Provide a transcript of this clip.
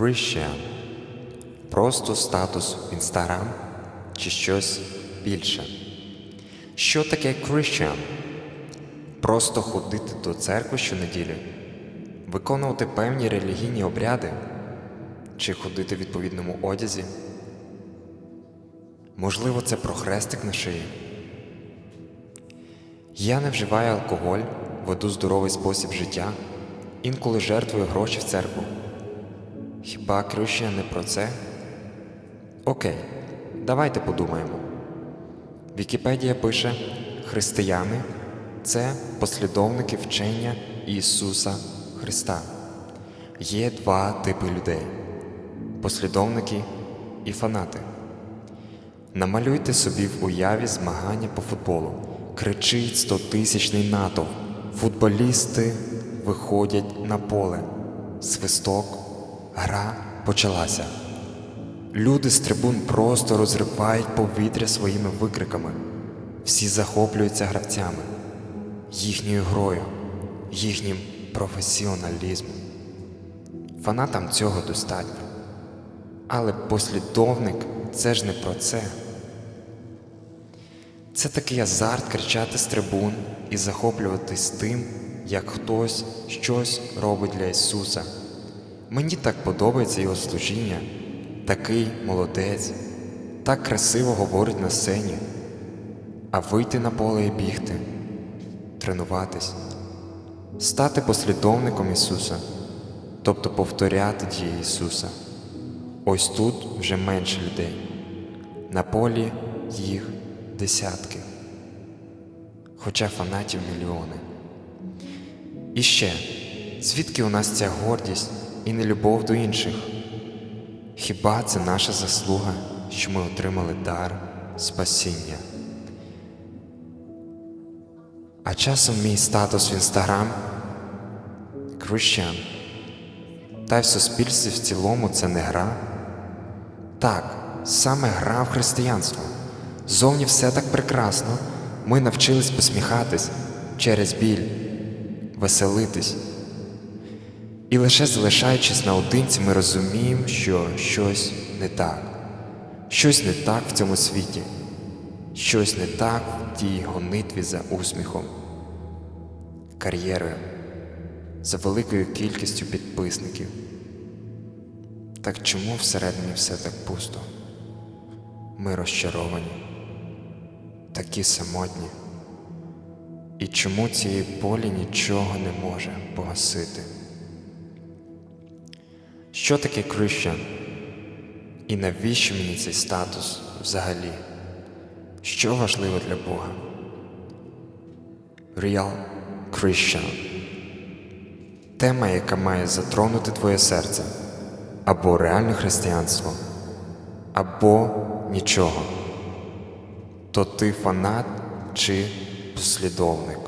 Christian. Просто статус в Instagram чи щось більше. Що таке Christian? Просто ходити до церкви щонеділі, виконувати певні релігійні обряди чи ходити в відповідному одязі. Можливо, це про хрестик на шиї. Я не вживаю алкоголь, веду здоровий спосіб життя, інколи жертвую гроші в церкву. Хіба Крюща не про це? Окей, давайте подумаємо. Вікіпедія пише: християни це послідовники вчення Ісуса Христа. Є два типи людей послідовники і фанати. Намалюйте собі в уяві змагання по футболу. Кричить стотисячний натовп. Футболісти виходять на поле. Свисток, гра почалася. Люди з трибун просто розривають повітря своїми викриками. Всі захоплюються гравцями, їхньою грою, їхнім професіоналізмом. Фанатам цього достатньо. Але послідовник це ж не про це. Це такий азарт кричати з трибун і захоплюватись тим, як хтось щось робить для Ісуса. Мені так подобається Його служіння, такий молодець, так красиво говорить на сцені, а вийти на поле і бігти, тренуватись, стати послідовником Ісуса, тобто повторяти дії Ісуса. Ось тут вже менше людей. На полі їх десятки, хоча фанатів мільйони. І ще, звідки у нас ця гордість і нелюбов до інших? Хіба це наша заслуга, що ми отримали дар спасіння? А часом мій статус в інстаграм Christian. Та й в суспільстві в цілому це не гра. Так, саме гра в християнство. Зовні все так прекрасно. Ми навчились посміхатись через біль, веселитись. І лише залишаючись наодинці, ми розуміємо, що щось не так. Щось не так в цьому світі, щось не так в тій гонитві за усміхом, кар'єрою, за великою кількістю підписників. Так чому всередині все так пусто? Ми розчаровані, такі самотні. І чому цієї болі нічого не може погасити? Що таке Christian? І навіщо мені цей статус взагалі? Що важливо для Бога? Real Christian Тема, яка має затронути твоє серце, або реальне християнство, або нічого. То ти фанат чи послідовник.